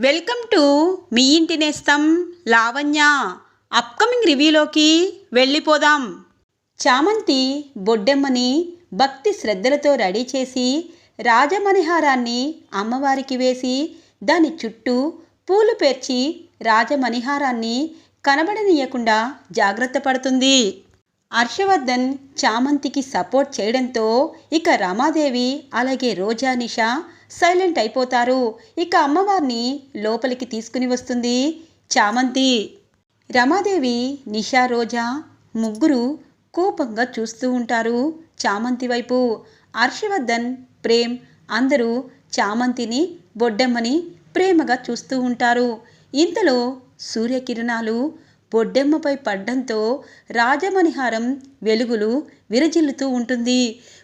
Welcome to me ఇంటి నేస్తం Lavanya. Upcoming రివ్యూలోకి వెళ్ళిపోదాం. చామంతి బొడ్డెమ్మని భక్తి శ్రద్ధలతో రెడీ చేసి రాజమణిహారాన్ని అమ్మవారికి వేసి దాని చుట్టూ పూలు పేర్చి రాజమణిహారాన్ని కనబడనీయకుండా జాగ్రత్త పడుతుంది. హర్షవర్ధన్ చామంతికి సపోర్ట్ చేయడంతో ఇక రమాదేవి అలాగే రోజా నిషా సైలెంట్ అయిపోతారు. ఇక అమ్మవారిని లోపలికి తీసుకుని వస్తుంది చామంతి. రమాదేవి నిషా రోజా ముగ్గురు కోపంగా చూస్తూ ఉంటారు చామంతి వైపు. హర్షవర్ధన్ ప్రేమ్ అందరూ చామంతిని బొడ్డెమ్మని ప్రేమగా చూస్తూ ఉంటారు. ఇంతలో సూర్యకిరణాలు బొడ్డెమ్మపై పడ్డంతో రాజమణిహారం వెలుగులు విరజిల్లుతూ ఉంటుంది.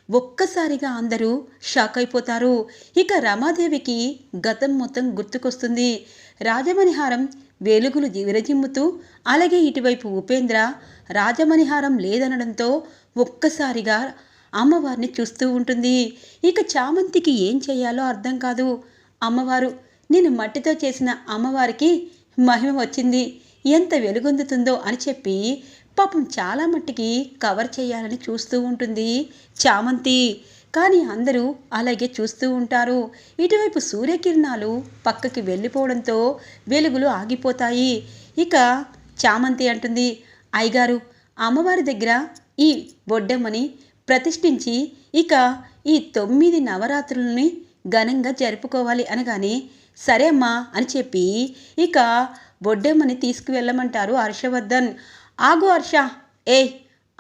ఒక్కసారిగా అందరూ షాక్ అయిపోతారు ఇక రమాదేవికి గతం మొత్తం గుర్తుకొస్తుంది. రాజమణిహారం వెలుగులు విరజిమ్ముతూ అలాగే ఇటువైపు ఉపేంద్ర రాజమణిహారం లేదనడంతో ఒక్కసారిగా అమ్మవారిని చూస్తూ ఉంటుంది. ఇక చామంతికి ఏం చేయాలో అర్థం కాదు. అమ్మవారు నేను మట్టితో చేసిన అమ్మవారికి మహిమ వచ్చింది. ఎంత వెలుగొందుతుందో అని చెప్పి పాపం చాలా మట్టికి కవర్ చేయాలని చూస్తూ ఉంటుంది చామంతి. కానీ అందరూ అలాగే చూస్తూ ఉంటారు. ఇటువైపు సూర్యకిరణాలు పక్కకి వెళ్ళిపోవడంతో వెలుగులు ఆగిపోతాయి. ఇక చామంతి అంటుంది అయ్యగారు అమ్మవారి దగ్గర ఈ బొడ్డమ్మని ప్రతిష్ఠించి ఇక ఈ తొమ్మిది నవరాత్రులని ఘనంగా జరుపుకోవాలి అనగానే సరే అమ్మా అని చెప్పి ఇక బొడ్డెమ్మని తీసుకువెళ్ళమంటారు హర్షవర్ధన్. ఆగు హర్ష. ఏ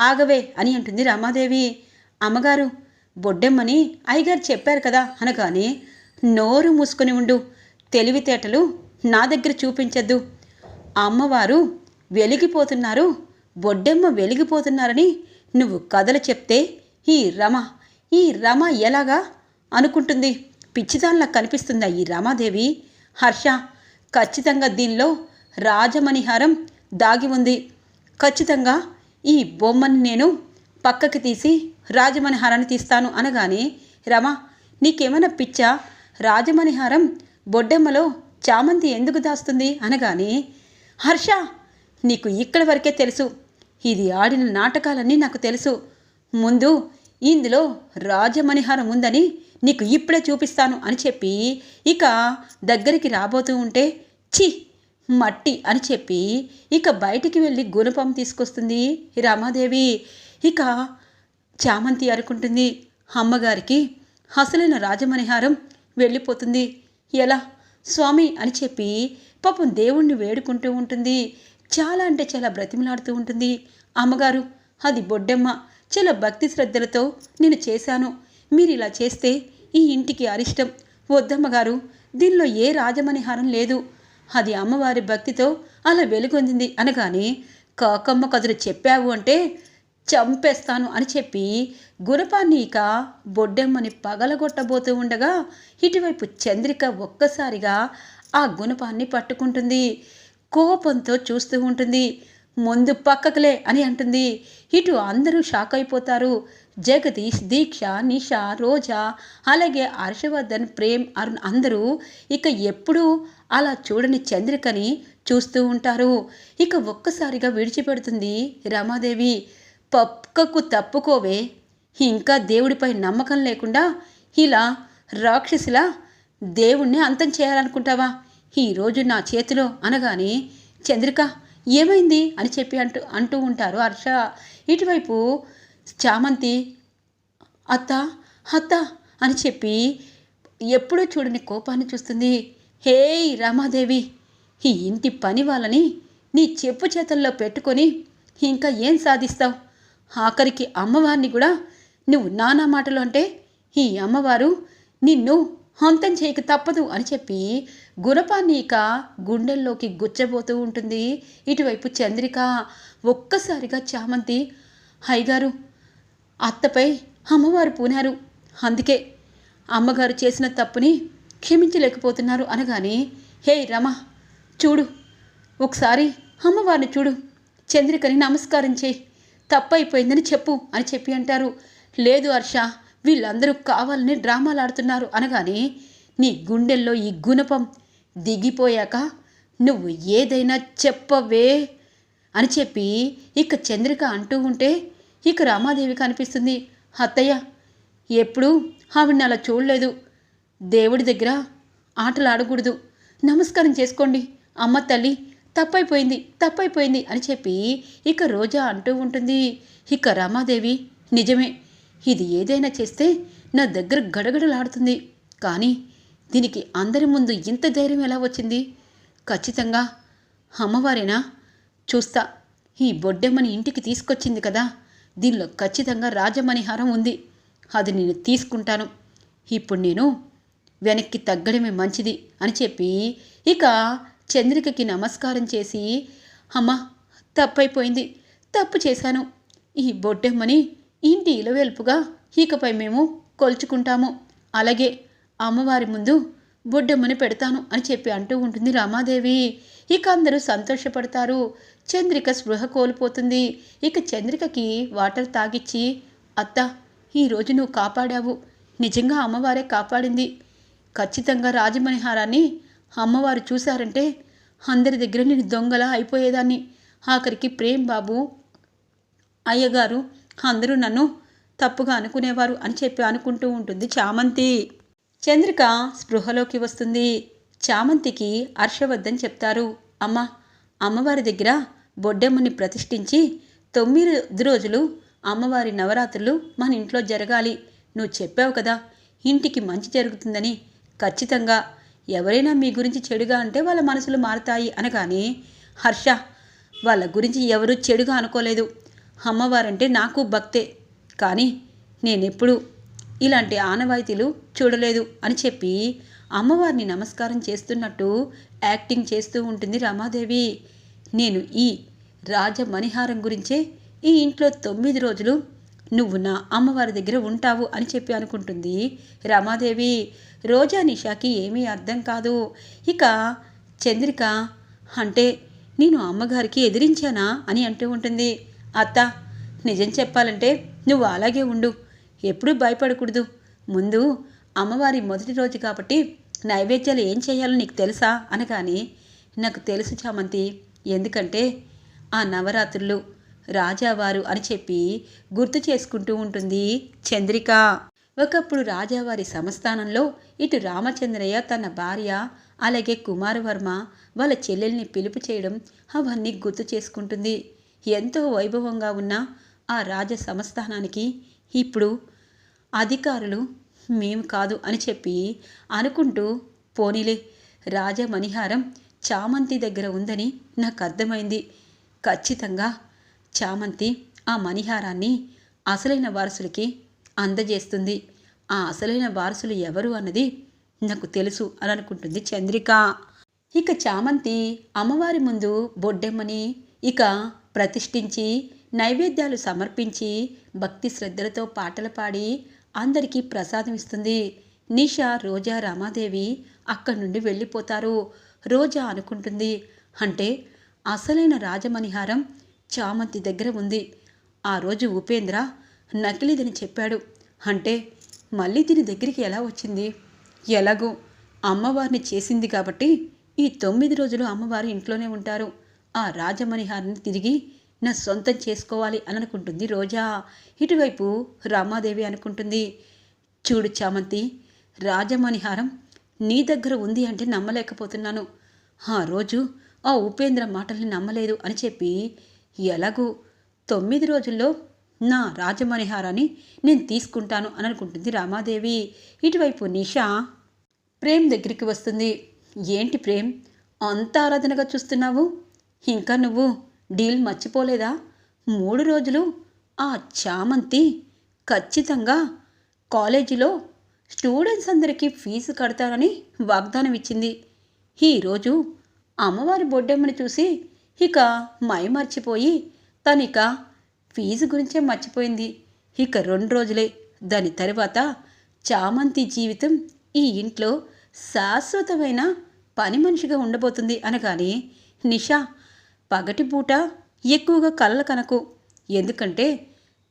ఆగవే అని అంటుంది రమాదేవి. అమ్మగారు బొడ్డెమ్మని అయ్యగారు చెప్పారు కదా అనగానే నోరు మూసుకొని ఉండు. తెలివితేటలు నా దగ్గర చూపించద్దు. అమ్మవారు వెలిగిపోతున్నారు. బొడ్డెమ్మ వెలిగిపోతున్నారని నువ్వు కథలు చెప్తే ఈ రమ ఈ రమ ఎలాగా అనుకుంటుంది? పిచ్చిదానిలా కనిపిస్తుందా ఈ రమాదేవి? హర్ష ఖచ్చితంగా దీనిలో రాజమణిహారం దాగి ఉంది. ఖచ్చితంగా ఈ బొమ్మని నేను పక్కకి తీసి రాజమణిహారాన్ని తీస్తాను అనగానే రమ నీకేమైనా పిచ్చా? రాజమణిహారం బొడ్డెమ్మలో చామంతి ఎందుకు దాస్తుంది? అనగానే హర్ష నీకు ఇక్కడి వరకే తెలుసు. ఇది ఆడిన నాటకాలన్నీ నాకు తెలుసు. ముందు ఇందులో రాజమణిహారం ఉందని నీకు ఇప్పుడే చూపిస్తాను అని చెప్పి ఇక దగ్గరికి రాబోతూ ఉంటే ఛీ! మట్టి అని చెప్పి ఇక బయటికి వెళ్ళి గుణపం తీసుకొస్తుంది రమాదేవి. ఇక చామంతి అనుకుంటుంది అమ్మగారికి అసలైన రాజమణిహారం వెళ్ళిపోతుంది. ఎలా? స్వామి అని చెప్పి పాపం దేవుణ్ణి వేడుకుంటూ ఉంటుంది. చాలా అంటే చాలా బ్రతిమలాడుతూ ఉంటుంది. అమ్మగారు అది బొడ్డెమ్మ చాలా భక్తి శ్రద్ధలతో నేను చేశాను. మీరు ఇలా చేస్తే ఈ ఇంటికి అరిష్టం. వద్దమ్మగారు దీనిలో ఏ రాజమణిహారం లేదు. అది అమ్మవారి భక్తితో అలా వెలుగొందింది అనగానే కాకమ్మ కథలు చెప్పావు అంటే చంపేస్తాను అని చెప్పి గురపాన్ని ఇక బొడ్డెమ్మని పగలగొట్టబోతూ ఉండగా ఇటువైపు చంద్రిక ఒక్కసారిగా ఆ గుణపాన్ని పట్టుకుంటుంది. కోపంతో చూస్తూ ఉంటుంది. ముందు పక్కకులే అని అంటుంది. ఇటు అందరూ షాక్ అయిపోతారు. జగదీష్ దీక్ష నిషా రోజా అలాగే హర్షవర్ధన్ ప్రేమ్ అరుణ్ అందరూ ఇక ఎప్పుడూ అలా చూడని చంద్రికని చూస్తూ ఉంటారు. ఇక ఒక్కసారిగా విడిచిపెడుతుంది రమాదేవి. పక్కకు తప్పుకోవే. ఇంకా దేవుడిపై నమ్మకం లేకుండా ఇలా రాక్షసిలా దేవుణ్ణి అంతం చేయాలనుకుంటావా? ఈరోజు నా చేతిలో అనగానే చంద్రిక ఏమైంది? అని చెప్పి అంటూ అంటూ ఉంటారు హర్ష. ఇటువైపు చామంతి అత్త అత్త అని చెప్పి ఎప్పుడూ చూడని కోపాన్ని చూస్తుంది. హే రామాదేవి ఈ ఇంటి పని వాళ్ళని నీ చెప్పు చేతల్లో పెట్టుకొని ఇంకా ఏం సాధిస్తావు? ఆఖరికి అమ్మవారిని కూడా నువ్వు నానా మాటలు అంటే ఈ అమ్మవారు నిన్ను హంతం చేయక తప్పదు అని చెప్పి గుణపాన్ని ఇక గుండెల్లోకి గుచ్చబోతూ ఉంటుంది. ఇటువైపు చంద్రిక ఒక్కసారిగా చామంతి హైగారు అత్తపై అమ్మవారు పూనారు. అందుకే అమ్మగారు చేసిన తప్పుని క్షమించలేకపోతున్నారు అనగానే హే రమ చూడు ఒకసారి అమ్మవారిని చూడు. చంద్రికని నమస్కారం చేయి. తప్పైపోయిందని చెప్పు అని చెప్పి అంటారు. లేదు హర్ష వీళ్ళందరూ కావాలని డ్రామాలు ఆడుతున్నారు అనగానే నీ గుండెల్లో ఈ గుణపం దిగిపోయాక నువ్వు ఏదైనా చెప్పవే అని చెప్పి ఇక చంద్రిక అంటూ ఉంటే ఇక రామాదేవి కనిపిస్తుంది. అత్తయ్య ఎప్పుడు ఆవిడని అలా చూడలేదు. దేవుడి దగ్గర ఆటలు ఆడకూడదు నమస్కారం చేసుకోండి. అమ్మ తల్లి తప్పైపోయింది తప్పైపోయింది అని చెప్పి ఇక రోజా అంటూ ఉంటుంది. ఇక రమాదేవి నిజమే ఇది ఏదైనా చేస్తే నా దగ్గర గడగడలాడుతుంది. కానీ దీనికి అందరి ముందు ఇంత ధైర్యం ఎలా వచ్చింది? ఖచ్చితంగా అమ్మవారేనా? చూస్తా ఈ బొడ్డెమ్మని ఇంటికి తీసుకొచ్చింది కదా. దీనిలో ఖచ్చితంగా రాజమణిహారం ఉంది. అది నేను తీసుకుంటాను. ఇప్పుడు నేను వెనక్కి తగ్గడమే మంచిది అని చెప్పి ఇక చంద్రికకి నమస్కారం చేసి అమ్మ తప్పైపోయింది. తప్పు చేశాను. ఈ బొడ్డెమ్మని ఇంటి ఇలవేల్పుగా ఇకపై మేము కొలుచుకుంటాము. అలాగే అమ్మవారి ముందు బొడ్డెమ్మని పెడతాను అని చెప్పి అంటూ ఉంటుంది రామాదేవి. ఇక అందరూ సంతోషపడతారు. చంద్రిక స్పృహ కోల్పోతుంది. ఇక చంద్రికకి వాటర్ తాగిచ్చి అత్త ఈరోజు నువ్వు కాపాడావు. నిజంగా అమ్మవారే కాపాడింది. ఖచ్చితంగా రాజమణిహారాన్ని అమ్మవారు చూశారంటే అందరి దగ్గర నేను దొంగలా అయిపోయేదాన్ని. ఆఖరికి ప్రేమ్ బాబు అయ్యగారు అందరూ నన్ను తప్పుగా అనుకునేవారు అని చెప్పి అనుకుంటూ ఉంటుంది చామంతి. చంద్రిక స్పృహలోకి వస్తుంది. చామంతికి హర్షవర్ధన్ చెప్తారు అమ్మ అమ్మవారి దగ్గర బొడ్డెమ్మని ప్రతిష్ఠించి తొమ్మిది రోజులు అమ్మవారి నవరాత్రులు మన ఇంట్లో జరగాలి. నువ్వు చెప్పావు కదా ఇంటికి మంచి జరుగుతుందని ఖచ్చితంగా ఎవరైనా మీ గురించి చెడుగా అంటే వాళ్ళ మనసులు మారుతాయి అనగానే హర్ష వాళ్ళ గురించి ఎవరూ చెడుగా అనుకోలేదు. అమ్మవారంటే నాకు భక్తే కానీ నేనెప్పుడు ఇలాంటి ఆనవాయితీలు చూడలేదు అని చెప్పి అమ్మవారిని నమస్కారం చేస్తున్నట్టు యాక్టింగ్ చేస్తూ ఉంటుంది రమాదేవి. నేను ఈ రాజమణిహారం గురించే ఈ ఇంట్లో తొమ్మిది రోజులు నువ్వు నా అమ్మవారి దగ్గర ఉంటావు అని చెప్పి అనుకుంటుంది రమాదేవి. రోజా నిషాకి ఏమీ అర్థం కాదు. ఇక చంద్రిక అంటే నేను అమ్మగారికి ఎదిరించానా? అని అంటూ ఉంటుంది. అత్త నిజం చెప్పాలంటే నువ్వు అలాగే ఉండు. ఎప్పుడూ భయపడకూడదు. ముందు అమ్మవారి మొదటి రోజు కాబట్టి నైవేద్యాలు ఏం చేయాలో నీకు తెలుసా? అనగానే నాకు తెలుసు చామంతి. ఎందుకంటే ఆ నవరాత్రులు రాజావారు అని చెప్పి గుర్తు చేసుకుంటూ ఉంటుంది చంద్రిక. ఒకప్పుడు రాజావారి సంస్థానంలో ఇటు రామచంద్రయ్య తన భార్య అలాగే కుమారవర్మ వాళ్ళ చెల్లెల్ని పిలుపు చేయడం అవన్నీ గుర్తు చేసుకుంటుంది. ఎంతో వైభవంగా ఉన్న ఆ రాజ సంస్థానానికి ఇప్పుడు అధికారులు మేము కాదు అని చెప్పి అనుకుంటూ పోనీలే రాజమణిహారం చామంతి దగ్గర ఉందని నాకు అర్థమైంది. ఖచ్చితంగా చామంతి ఆ మణిహారాన్ని అసలైన వారసులకి అందజేస్తుంది. ఆ అసలైన వారసులు ఎవరు అన్నది నాకు తెలుసు అని అనుకుంటుంది చంద్రిక. ఇక చామంతి అమ్మవారి ముందు బొడ్డెమ్మని ఇక ప్రతిష్ఠించి నైవేద్యాలు సమర్పించి భక్తి శ్రద్ధలతో పాటలు పాడి అందరికీ ప్రసాదం ఇస్తుంది. నిషా రోజా రామాదేవి అక్కడి నుండి వెళ్ళిపోతారు. రోజా అనుకుంటుంది అంటే అసలైన రాజమణిహారం చామంతి దగ్గర ఉంది. ఆ రోజు ఉపేంద్ర నకిలీదని చెప్పాడు. అంటే మళ్ళీ దీని దగ్గరికి ఎలా వచ్చింది? ఎలాగో అమ్మవారిని చేసింది కాబట్టి ఈ తొమ్మిది రోజులు అమ్మవారు ఇంట్లోనే ఉంటారు. ఆ రాజమణిహారాన్ని తిరిగి నా సొంతం చేసుకోవాలి అని అనుకుంటుంది రోజా. ఇటువైపు రామాదేవి అనుకుంటుంది. చూడు చామంతి రాజమణిహారం నీ దగ్గర ఉంది అంటే నమ్మలేకపోతున్నాను. ఆ రోజు ఆ ఉపేంద్ర మాటల్ని నమ్మలేదు అని చెప్పి ఎలాగూ తొమ్మిది రోజుల్లో నా రాజమణిహారాన్ని నేను తీసుకుంటాను అని అనుకుంటుంది రామాదేవి. ఇటువైపు నిషా ప్రేమ్ దగ్గరికి వస్తుంది. ఏంటి ప్రేమ్? అంత ఆరాధనగా చూస్తున్నావు? ఇంకా నువ్వు డీల్ మర్చిపోలేదా? మూడు రోజులు ఆ చామంతి ఖచ్చితంగా కాలేజీలో స్టూడెంట్స్ అందరికీ ఫీజు కడతారని వాగ్దానం ఇచ్చింది ఈరోజు అమ్మవారి బొడ్డెమ్మని చూసి ఇక మైమర్చిపోయి తనిక ఫీజు గురించే మర్చిపోయింది. ఇక రెండు రోజులే. దాని తరువాత చామంతి జీవితం ఈ ఇంట్లో శాశ్వతమైన పని మనిషిగా ఉండబోతుంది అనగానే నిషా పగటిపూట ఎక్కువగా కలలు కనకు. ఎందుకంటే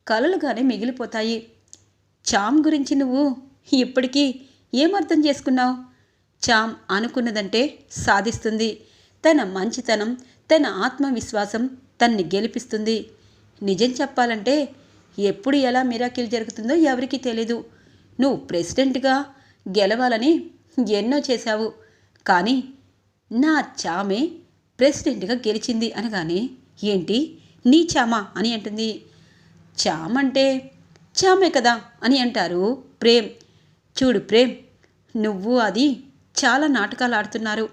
కలలుగానే మిగిలిపోతాయి. చామ్ గురించి నువ్వు ఇప్పటికీ ఏమర్థం చేసుకున్నావు? చామ్ అనుకున్నదంటే సాధిస్తుంది. తన మంచితనం తన ఆత్మవిశ్వాసం తన్ని గెలిపిస్తుంది. నిజం చెప్పాలంటే ఎప్పుడు ఎలా మిరాకిల్ జరుగుతుందో ఎవరికీ తెలీదు. నువ్వు ప్రెసిడెంట్గా గెలవాలని ఎన్నో చేశావు. కానీ నా చామే ప్రెసిడెంట్గా గెలిచింది అనగానే ఏంటి? నీ చామ అని అంటుంది. చామంటే చామే కదా అని అంటారు ప్రేమ్. చూడు ప్రేమ్ నువ్వు అది చాలా నాటకాలు ఆడుతున్నారు.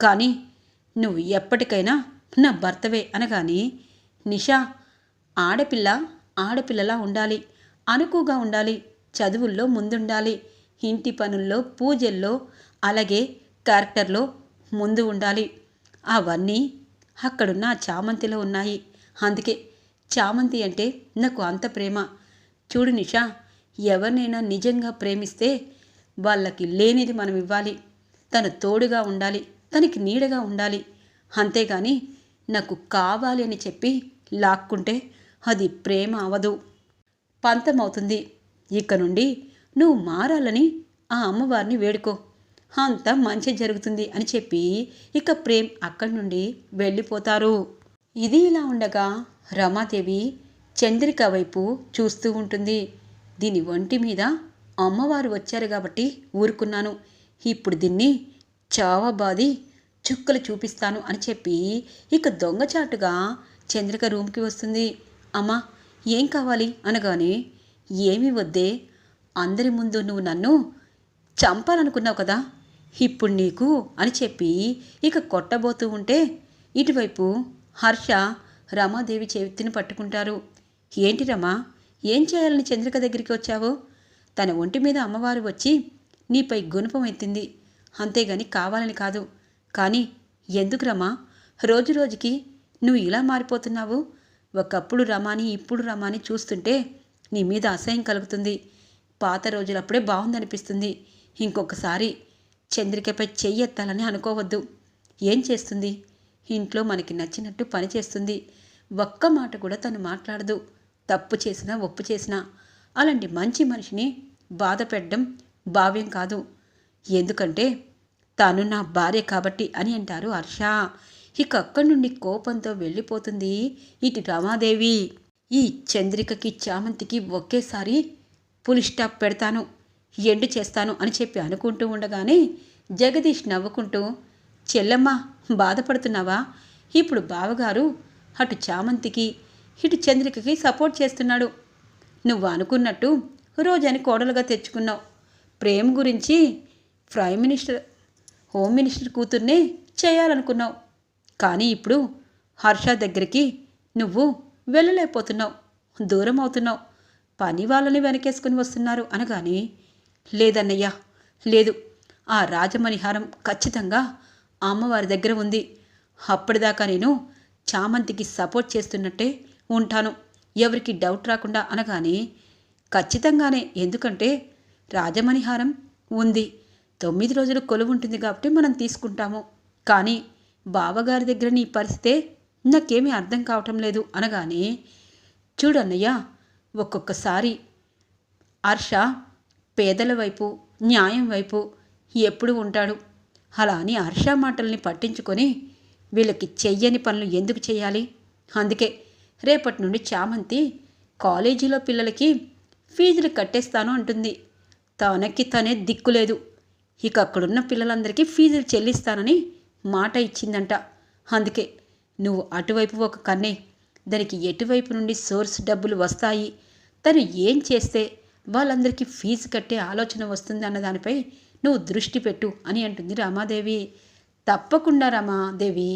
కానీ నువ్వు ఎప్పటికైనా నా భర్తవే అనగాని నిషా ఆడపిల్ల ఆడపిల్లలా ఉండాలి. అనుకుగా ఉండాలి. చదువుల్లో ముందుండాలి. ఇంటి పనుల్లో పూజల్లో అలాగే క్యారెక్టర్లో ముందు ఉండాలి. అవన్నీ అక్కడున్న చామంతిలో ఉన్నాయి. అందుకే చామంతి అంటే నాకు అంత ప్రేమ. చూడు నిషా ఎవరినైనా నిజంగా ప్రేమిస్తే వాళ్ళకి లేనిది మనం ఇవ్వాలి తను తోడుగా ఉండాలి. తనకి నీడగా ఉండాలి. అంతేగాని నాకు కావాలి అని చెప్పి లాక్కుంటే అది ప్రేమ అవదు. పంతమవుతుంది. ఇక నుండి నువ్వు మారాలని ఆ అమ్మవారిని వేడుకో. అంతా మంచి జరుగుతుంది అని చెప్పి ఇక ప్రేమ్ అక్కడి నుండి వెళ్ళిపోతారు. ఇది ఇలా ఉండగా రమాదేవి చంద్రిక వైపు చూస్తూ ఉంటుంది. దీని ఒంటి మీద అమ్మవారు వచ్చారు కాబట్టి ఊరుకున్నాను. ఇప్పుడు దీన్ని చావబాది చుక్కలు చూపిస్తాను అని చెప్పి ఇక దొంగచాటుగా చంద్రిక రూమ్కి వస్తుంది. అమ్మా ఏం కావాలి? అనగానే ఏమీ వద్దే. అందరి ముందు నువ్వు నన్ను చంపాలనుకున్నావు కదా. ఇప్పుడు నీకు అని చెప్పి ఇక కొట్టబోతూ ఉంటే ఇటువైపు హర్ష రమాదేవి చేతిని పట్టుకుంటారు. ఏంటి రమా ఏం చేయాలని చంద్రిక దగ్గరికి వచ్చావు? తన ఒంటి మీద అమ్మవారు వచ్చి నీపై గుణపం ఎత్తింది. అంతేగాని కావాలని కాదు. కానీ ఎందుకు రమా? రోజు రోజుకి నువ్వు ఇలా మారిపోతున్నావు. ఒకప్పుడు రమాని ఇప్పుడు రమాని చూస్తుంటే నీ మీద అసహ్యం కలుగుతుంది. పాత రోజులప్పుడే బాగుందనిపిస్తుంది. ఇంకొకసారి చంద్రికపై చెయ్యెత్తాలని అనుకోవద్దు. ఏం చేస్తుంది? ఇంట్లో మనకి నచ్చినట్టు పని చేస్తుంది. ఒక్క మాట కూడా తను మాట్లాడదు. తప్పు చేసినా ఒప్పు చేసినా. అలాంటి మంచి మనిషిని బాధ పెట్టడం భావ్యం కాదు. ఎందుకంటే తాను నా భార్య కాబట్టి అని అంటారు హర్ష. ఇక అక్కడి నుండి కోపంతో వెళ్ళిపోతుంది ఇటు రమాదేవి. ఈ చంద్రికకి చామంతికి ఒకేసారి పులి స్టాప్ పెడతాను ఎండు చేస్తాను అని చెప్పి అనుకుంటూ ఉండగానే జగదీష్ నవ్వుకుంటూ చెల్లమ్మ బాధపడుతున్నావా? ఇప్పుడు బావగారు అటు చామంతికి ఇటు చంద్రికకి సపోర్ట్ చేస్తున్నాడు. నువ్వు అనుకున్నట్టు రోజని కోడలుగా తెచ్చుకున్నావు. ప్రేమ్ గురించి ప్రైమ్ మినిస్టర్ హోమ్ మినిస్టర్ కూతుర్నే చేయాలనుకున్నావు. కానీ ఇప్పుడు హర్ష దగ్గరికి నువ్వు వెళ్ళలేకపోతున్నావు. దూరం అవుతున్నావు. పని వాళ్ళని వెనకేసుకుని వస్తున్నారు అనగానే లేదన్నయ్యా లేదు. ఆ రాజమణిహారం ఖచ్చితంగా అమ్మవారి దగ్గర ఉంది. అప్పటిదాకా నేను చామంతికి సపోర్ట్ చేస్తున్నట్టే ఉంటాను. ఎవరికి డౌట్ రాకుండా అనగానే ఖచ్చితంగానే ఎందుకంటే రాజమణిహారం ఉంది. తొమ్మిది రోజులు కొలువు ఉంటుంది కాబట్టి మనం తీసుకుంటాము. కానీ బావగారి దగ్గర నీ పరిస్థితే నాకేమీ అర్థం కావటం లేదు అనగానే చూడన్నయ్య ఒక్కొక్కసారి హర్ష పేదల వైపు న్యాయం వైపు ఎప్పుడు ఉంటాడు? అలా అని హర్ష మాటల్ని పట్టించుకొని వీళ్ళకి చెయ్యని పనులు ఎందుకు చేయాలి అందుకే రేపటి నుండి చామంతి కాలేజీలో పిల్లలకి ఫీజులు కట్టేస్తాను అంటుంది. తనకి తనే దిక్కులేదు ఇక అక్కడున్న పిల్లలందరికీ ఫీజులు చెల్లిస్తానని మాట ఇచ్చిందంట. అందుకే నువ్వు అటువైపు ఒక కన్నే దానికి ఎటువైపు నుండి సోర్స్ డబ్బులు వస్తాయి తను ఏం చేస్తే వాళ్ళందరికీ ఫీజు కట్టే ఆలోచన వస్తుంది అన్న దానిపై నువ్వు దృష్టి పెట్టు అని అంటుంది రామాదేవి. తప్పకుండా రామాదేవి.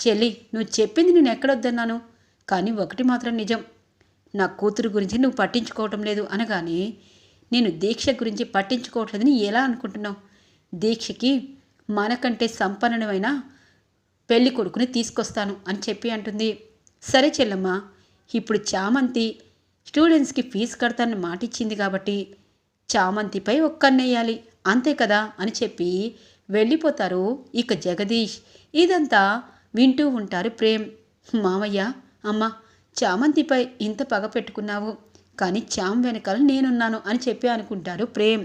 చెల్లి నువ్వు చెప్పింది నేను ఎక్కడొద్దన్నాను కానీ ఒకటి మాత్రం నిజం. నా కూతురు గురించి నువ్వు పట్టించుకోవటం లేదు అనగానే నేను దీక్ష గురించి పట్టించుకోవట్లేదని ఎలా అనుకుంటున్నావు? దీక్షకి మనకంటే సంపన్నమైన పెళ్ళి కొడుకుని తీసుకొస్తాను అని చెప్పి అంటుంది. సరే చెల్లమ్మ ఇప్పుడు చామంతి స్టూడెంట్స్కి ఫీజు కడతానని మాట ఇచ్చింది కాబట్టి చామంతిపై ఒక్కన్నేయాలి అంతే కదా అని చెప్పి వెళ్ళిపోతారు ఇక జగదీష్. ఇదంతా వింటూ ఉంటారు ప్రేమ్. మామయ్య అమ్మ చామంతిపై ఇంత పగ పెట్టుకున్నావు కానీ చామ్ వెనకాల నేనున్నాను అని చెప్పి అనుకుంటారు ప్రేమ్.